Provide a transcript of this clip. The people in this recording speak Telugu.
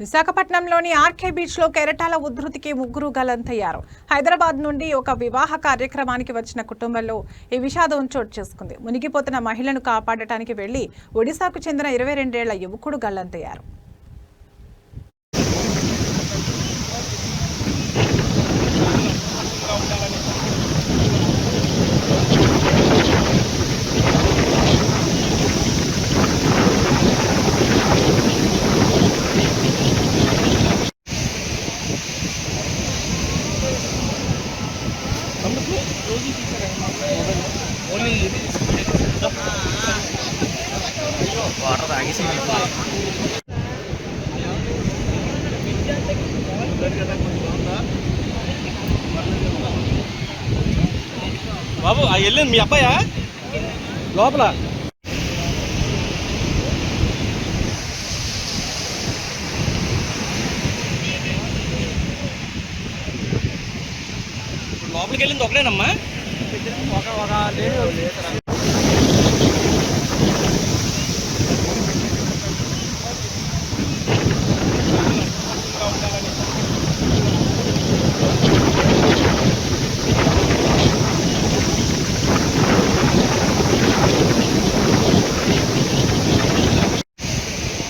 విశాఖపట్నంలోని ఆర్కే బీచ్లో కెరటాల ఉధృతికి ముగ్గురు గలంతయ్యారు. హైదరాబాద్ నుండి ఒక వివాహ కార్యక్రమానికి వచ్చిన కుటుంబంలో ఈ విషాదం చోటు చేసుకుంది. మునిగిపోతున్న మహిళను కాపాడటానికి వెళ్ళి ఒడిశాకు చెందిన ఇరవై రెండేళ్ళ యువకుడు గల్లంతయ్యారు వాటర్ తాగేసి బాబు ఆ వెళ్ళింది మీ అబ్బాయా? లోపల. లోపలికి వెళ్ళింది ఒకటేనమ్మా? ఒక ఒక లేదు